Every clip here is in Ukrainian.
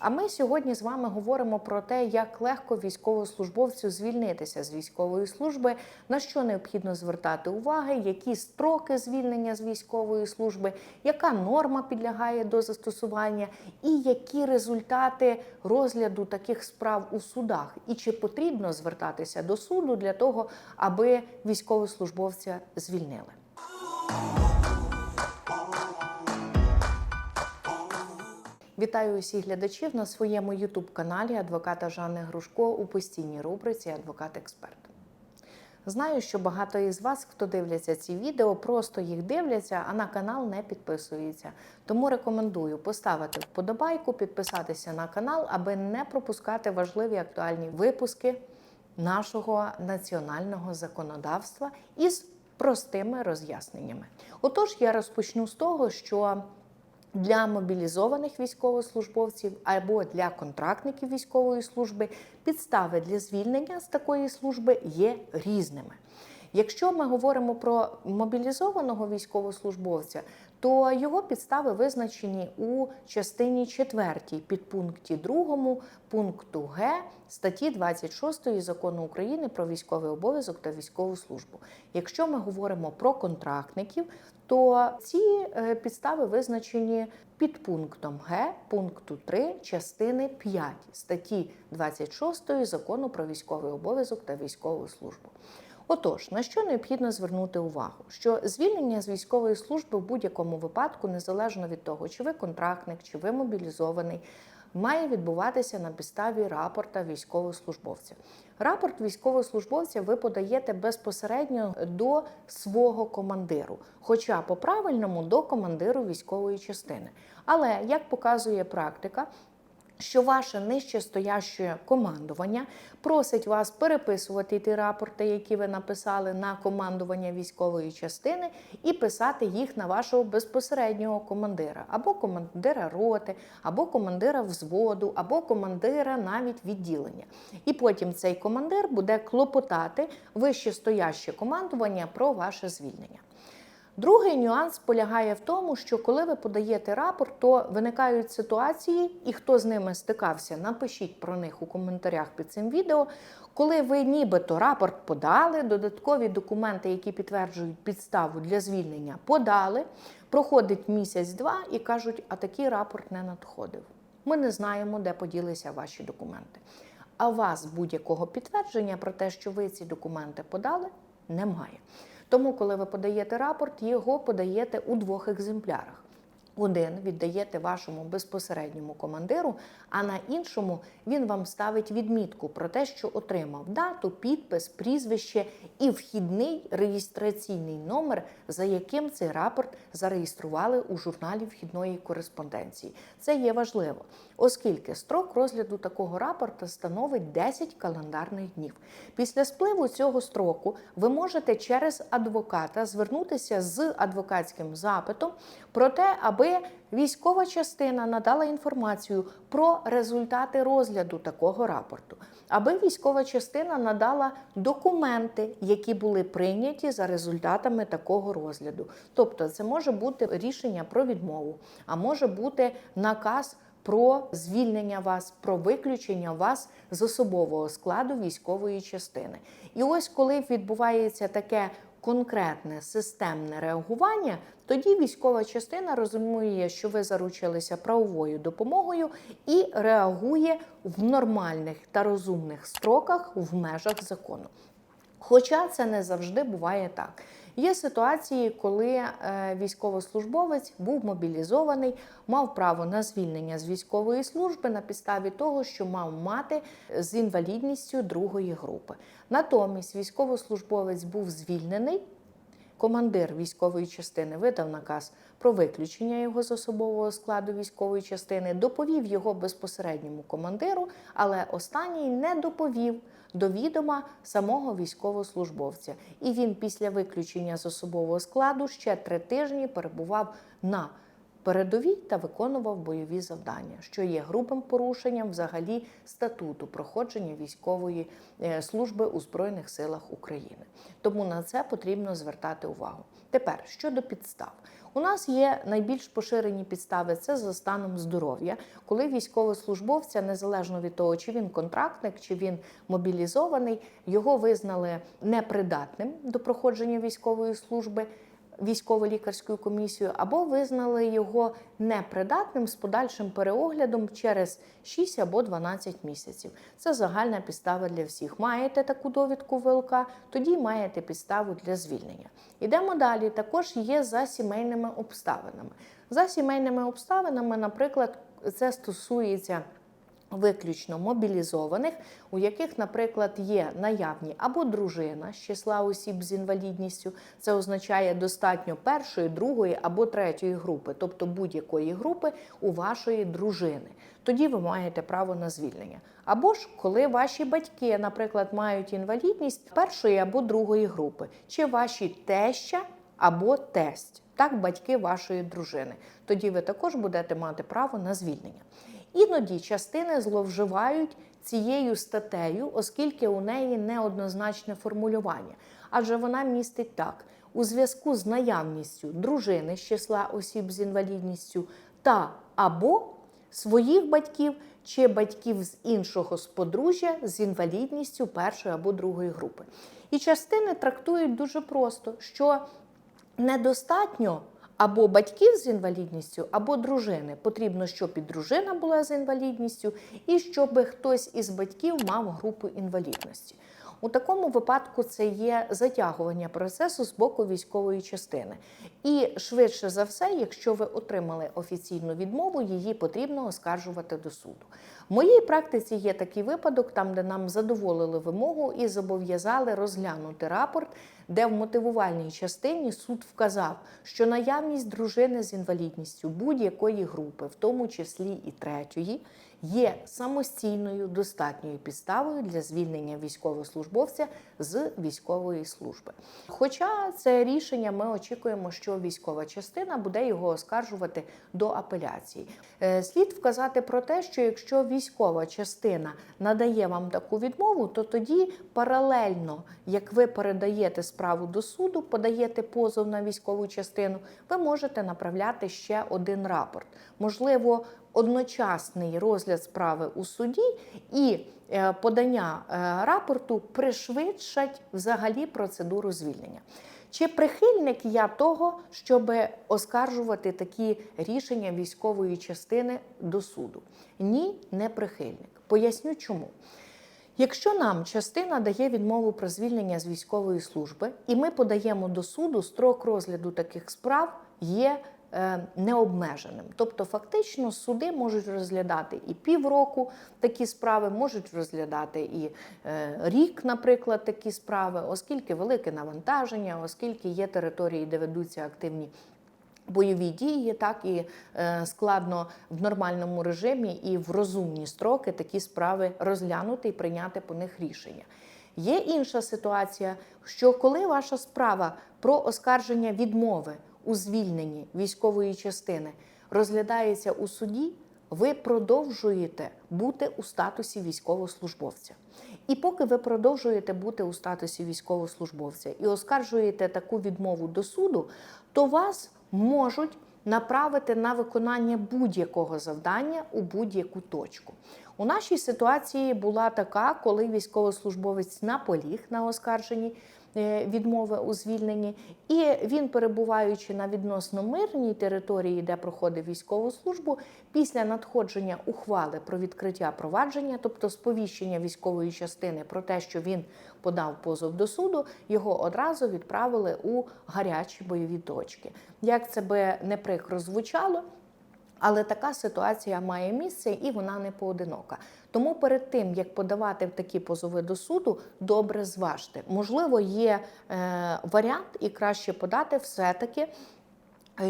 А ми сьогодні з вами говоримо про те, як легко військовослужбовцю звільнитися з військової служби, на що необхідно звертати уваги, які строки звільнення з військової служби, яка норма підлягає до застосування, і які результати розгляду таких справ у судах, і чи потрібно звертатися до суду для того, аби військовослужбовця звільнили. Вітаю усіх глядачів на своєму ютуб-каналі адвоката Жанни Грушко у постійній рубриці Адвокат-експерт. Знаю, що багато із вас, хто дивляться ці відео, просто їх дивляться, а на канал не підписуються. Тому рекомендую поставити вподобайку, підписатися на канал, аби не пропускати важливі актуальні випуски нашого національного законодавства із простими роз'ясненнями. Отож, я розпочну з того, що для мобілізованих військовослужбовців або для контрактників військової служби підстави для звільнення з такої служби є різними. Якщо ми говоримо про мобілізованого військовослужбовця, то його підстави визначені у частині 4 підпункті 2 пункту Г статті 26 закону України про військовий обов'язок та військову службу. Якщо ми говоримо про контрактників, то ці е, підстави визначені підпунктом Г пункту 3 частини 5 статті 26 закону про військовий обов'язок та військову службу. Отож, на що необхідно звернути увагу? Що звільнення з військової служби в будь-якому випадку, незалежно від того, чи ви контрактник, чи ви мобілізований, має відбуватися на підставі рапорта військовослужбовця. Рапорт військовослужбовця ви подаєте безпосередньо до свого командиру, хоча по правильному до командиру військової частини. Але як показує практика, що ваше нижче стояще командування просить вас переписувати ті рапорти, які ви написали на командування військової частини, і писати їх на вашого безпосереднього командира, або командира роти, або командира взводу, або командира навіть відділення. І потім цей командир буде клопотати вище стояще командування про ваше звільнення. Другий нюанс полягає в тому, що коли ви подаєте рапорт, то виникають ситуації, і хто з ними стикався, напишіть про них у коментарях під цим відео. Коли ви нібито рапорт подали, додаткові документи, які підтверджують підставу для звільнення, подали, проходить місяць-два і кажуть, а такий рапорт не надходив. Ми не знаємо, де поділися ваші документи. А вас будь-якого підтвердження про те, що ви ці документи подали, немає. Тому, коли ви подаєте рапорт, його подаєте у двох екземплярах. Один віддаєте вашому безпосередньому командиру, а на іншому він вам ставить відмітку про те, що отримав дату, підпис, прізвище і вхідний реєстраційний номер, за яким цей рапорт зареєстрували у журналі вхідної кореспонденції. Це є важливо, оскільки строк розгляду такого рапорта становить 10 календарних днів. Після спливу цього строку ви можете через адвоката звернутися з адвокатським запитом про те, аби військова частина надала інформацію про результати розгляду такого рапорту, аби військова частина надала документи, які були прийняті за результатами такого розгляду. Тобто, це може бути рішення про відмову, а може бути наказ. Про звільнення вас, про виключення вас з особового складу військової частини. І ось коли відбувається таке конкретне системне реагування, тоді військова частина розуміє, що ви заручилися правовою допомогою і реагує в нормальних та розумних строках в межах закону. Хоча це не завжди буває так. Є ситуації, коли е, військовослужбовець був мобілізований, мав право на звільнення з військової служби на підставі того, що мав мати з інвалідністю другої групи. Натомість військовослужбовець був звільнений. Командир військової частини видав наказ про виключення його з особового складу військової частини, доповів його безпосередньому командиру, але останній не доповів до відома самого військовослужбовця. І він після виключення з особового складу ще три тижні перебував на передовій та виконував бойові завдання, що є грубим порушенням взагалі статуту проходження військової е, служби у Збройних силах України. Тому на це потрібно звертати увагу. Тепер щодо підстав. У нас є найбільш поширені підстави це за станом здоров'я, коли військовослужбовця, незалежно від того, чи він контрактник, чи він мобілізований, його визнали непридатним до проходження військової служби військово-лікарською комісією, або визнали його непридатним з подальшим переоглядом через 6 або 12 місяців. Це загальна підстава для всіх. Маєте таку довідку ВЛК, тоді маєте підставу для звільнення. Ідемо далі. Також є за сімейними обставинами. За сімейними обставинами, наприклад, це стосується виключно мобілізованих, у яких, наприклад, є наявні або дружина з числа осіб з інвалідністю, це означає достатньо першої, другої або третьої групи, тобто будь-якої групи у вашої дружини. Тоді ви маєте право на звільнення. Або ж коли ваші батьки, наприклад, мають інвалідність першої або другої групи, чи ваші теща або тесть, так, батьки вашої дружини. Тоді ви також будете мати право на звільнення. Іноді частини зловживають цією статтею, оскільки у неї неоднозначне формулювання. Адже вона містить так: у зв'язку з наявністю дружини з числа осіб з інвалідністю та або своїх батьків чи батьків з іншого сподружжя з інвалідністю першої або другої групи. І частини трактують дуже просто, що недостатньо або батьків з інвалідністю, або дружини. Потрібно, щоб і дружина була з інвалідністю, і щоб хтось із батьків мав групу інвалідності. У такому випадку це є затягування процесу з боку військової частини. І швидше за все, якщо ви отримали офіційну відмову, її потрібно оскаржувати до суду. В моїй практиці є такий випадок, там, де нам задоволили вимогу і зобов'язали розглянути рапорт, де в мотивувальній частині суд вказав, що наявність дружини з інвалідністю будь-якої групи, в тому числі і третьої, є самостійною достатньою підставою для звільнення військовослужбовця з військової служби. Хоча це рішення ми очікуємо, що військова частина буде його оскаржувати до апеляції. Е, Слід вказати про те, що якщо військова частина надає вам таку відмову, то тоді паралельно, як ви передаєте справу до суду, подаєте позов на військову частину, ви можете направляти ще один рапорт. Можливо, одночасний розгляд справи у суді і е, подання е, рапорту пришвидшать взагалі процедуру звільнення. Чи прихильник я того, щоб оскаржувати такі рішення військової частини до суду? Ні, не прихильник. Поясню чому. Якщо нам частина дає відмову про звільнення з військової служби, і ми подаємо до суду, строк розгляду таких справ є необмеженим. Тобто, фактично, суди можуть розглядати і півроку такі справи, можуть розглядати і е, рік, наприклад, такі справи, оскільки велике навантаження, оскільки є території, де ведуться активні. Бойові дії, так і е, складно в нормальному режимі і в розумні строки такі справи розглянути і прийняти по них рішення. Є інша ситуація, що коли ваша справа про оскарження відмови у звільненні військової частини розглядається у суді, ви продовжуєте бути у статусі військовослужбовця. І поки ви продовжуєте бути у статусі військовослужбовця і оскаржуєте таку відмову до суду, то вас можуть направити на виконання будь-якого завдання у будь-яку точку. У нашій ситуації була така, коли військовослужбовець наполіг на оскарженні відмови у звільненні, і він, перебуваючи на відносно мирній території, де проходив військову службу, після надходження ухвали про відкриття провадження, тобто сповіщення військової частини про те, що він подав позов до суду, його одразу відправили у гарячі бойові точки. Як це би не прикро звучало, але така ситуація має місце і вона не поодинока. Тому перед тим як подавати такі позови до суду, добре зважте. Можливо, є е, варіант, і краще подати все-таки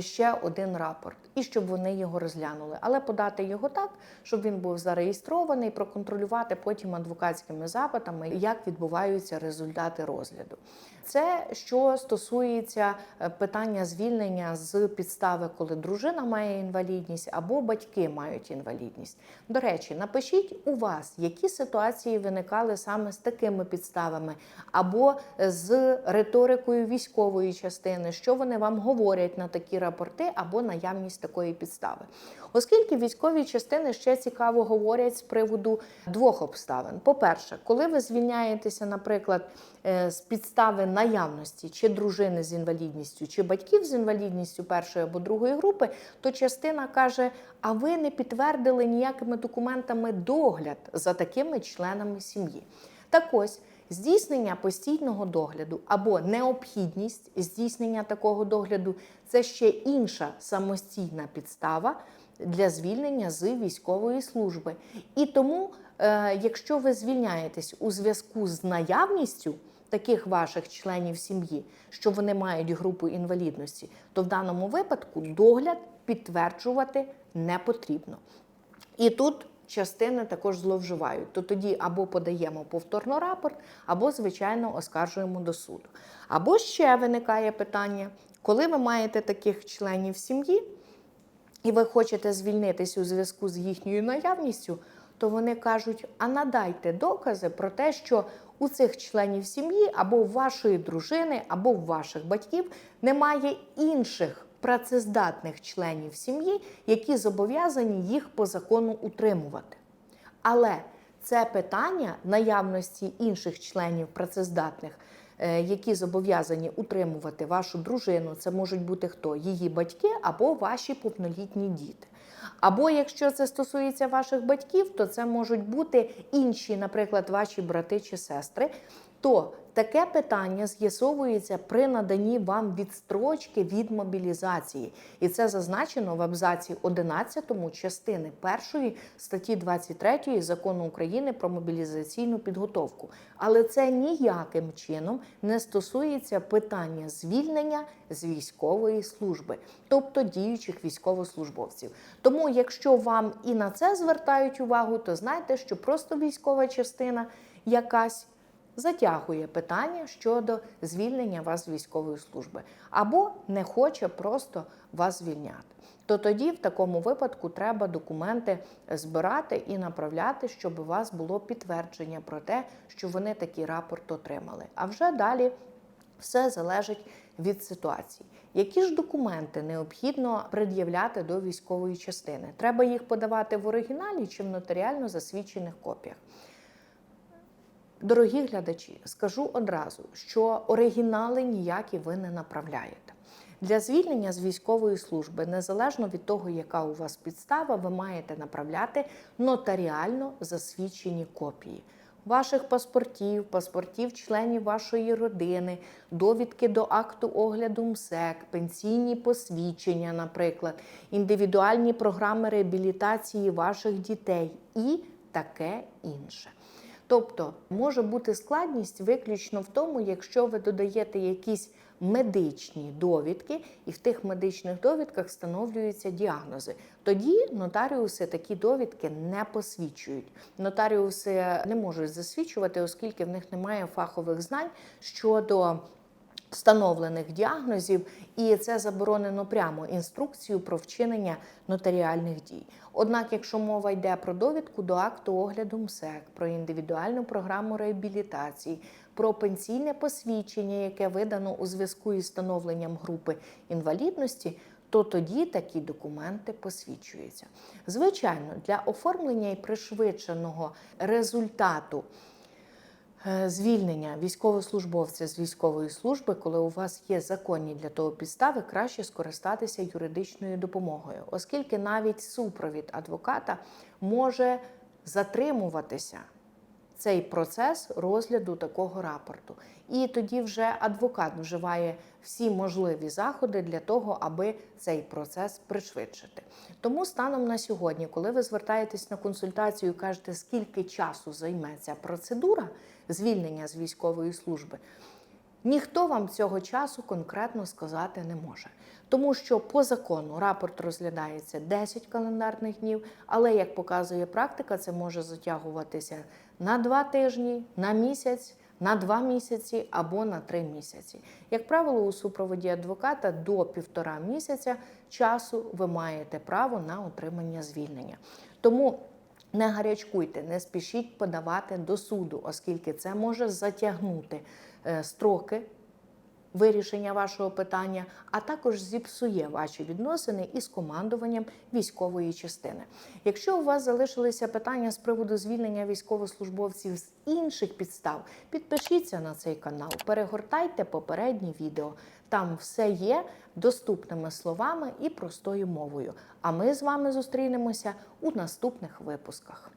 ще один рапорт. І щоб вони його розглянули. Але подати його так, щоб він був зареєстрований, проконтролювати потім адвокатськими запитами, як відбуваються результати розгляду. Це що стосується е, питання звільнення з підстави, коли дружина має інвалідність або батьки мають інвалідність. До речі, напишіть у вас, які ситуації виникали саме з такими підставами, або з риторикою військової частини, що вони вам говорять на такі рапорти, або наявність такої підстави. Оскільки військові частини ще цікаво говорять з приводу двох обставин. По-перше, коли ви звільняєтеся, наприклад, е, з підстави наявності чи дружини з інвалідністю, чи батьків з інвалідністю першої або другої групи, то частина каже: а ви не підтвердили ніякими документами догляд за такими членами сім'ї. Так ось. Здійснення постійного догляду або необхідність здійснення такого догляду це ще інша самостійна підстава для звільнення з військової служби. І тому, е, якщо ви звільняєтесь у зв'язку з наявністю таких ваших членів сім'ї, що вони мають групу інвалідності, то в даному випадку догляд підтверджувати не потрібно. І тут частини також зловживають. То тоді або подаємо повторно рапорт, або, звичайно, оскаржуємо до суду. Або ще виникає питання, коли ви маєте таких членів сім'ї, і ви хочете звільнитись у зв'язку з їхньою наявністю, то вони кажуть: а надайте докази про те, що у цих членів сім'ї або у вашої дружини, або у ваших батьків немає інших працездатних членів сім'ї, які зобов'язані їх по закону утримувати. Але це питання наявності інших членів працездатних, е, які зобов'язані утримувати вашу дружину, це можуть бути хто? Її батьки або ваші повнолітні діти. Або якщо це стосується ваших батьків, то це можуть бути інші, наприклад, ваші брати чи сестри. То таке питання з'ясовується при наданні вам відстрочки від мобілізації, і це зазначено в абзаці 11 частини 1 статті 23 закону України про мобілізаційну підготовку. Але це ніяким чином не стосується питання звільнення з військової служби, тобто діючих військовослужбовців. Тому, якщо вам і на це звертають увагу, то знайте, що просто військова частина якась затягує питання щодо звільнення вас з військової служби, або не хоче просто вас звільняти. То тоді в такому випадку треба документи збирати і направляти, щоб у вас було підтвердження про те, що вони такий рапорт отримали. А вже далі все залежить від ситуації. Які ж документи необхідно пред'являти до військової частини? Треба їх подавати в оригіналі чи в нотаріально засвідчених копіях. Дорогі глядачі, скажу одразу, що оригінали ніякі ви не направляєте. Для звільнення з військової служби, незалежно від того, яка у вас підстава, ви маєте направляти нотаріально засвідчені копії ваших паспортів, паспортів членів вашої родини, довідки до акту огляду МСЕК, пенсійні посвідчення, наприклад, індивідуальні програми реабілітації ваших дітей і таке інше. Тобто може бути складність виключно в тому, якщо ви додаєте якісь медичні довідки, і в тих медичних довідках встановлюються діагнози. Тоді нотаріуси такі довідки не посвідчують. Нотаріуси не можуть засвідчувати, оскільки в них немає фахових знань щодо встановлених діагнозів, і це заборонено прямо інструкцію про вчинення нотаріальних дій. Однак, якщо мова йде про довідку до акту огляду МСЕК, про індивідуальну програму реабілітації, про пенсійне посвідчення, яке видано у зв'язку із встановленням групи інвалідності. То тоді такі документи посвідчуються. Звичайно, для оформлення і пришвидшеного результату звільнення військовослужбовця з військової служби, коли у вас є законні для того підстави, краще скористатися юридичною допомогою, оскільки навіть супровід адвоката може затримуватися. Цей процес розгляду такого рапорту. І тоді вже адвокат вживає всі можливі заходи для того, аби цей процес пришвидшити. Тому станом на сьогодні, коли ви звертаєтесь на консультацію і кажете, скільки часу займе ця процедура звільнення з військової служби, Ніхто вам цього часу конкретно сказати не може. Тому що по закону рапорт розглядається 10 календарних днів, але як показує практика, це може затягуватися на два тижні, на місяць, на два місяці або на три місяці. Як правило, у супроводі адвоката до півтора місяця часу ви маєте право на отримання звільнення. Тому не гарячкуйте, не спішіть подавати до суду, оскільки це може затягнути е, строки вирішення вашого питання, а також зіпсує ваші відносини із командуванням військової частини. Якщо у вас залишилися питання з приводу звільнення військовослужбовців з інших підстав, підпишіться на цей канал, перегортайте попередні відео. Там все є доступними словами і простою мовою. А ми з вами зустрінемося у наступних випусках.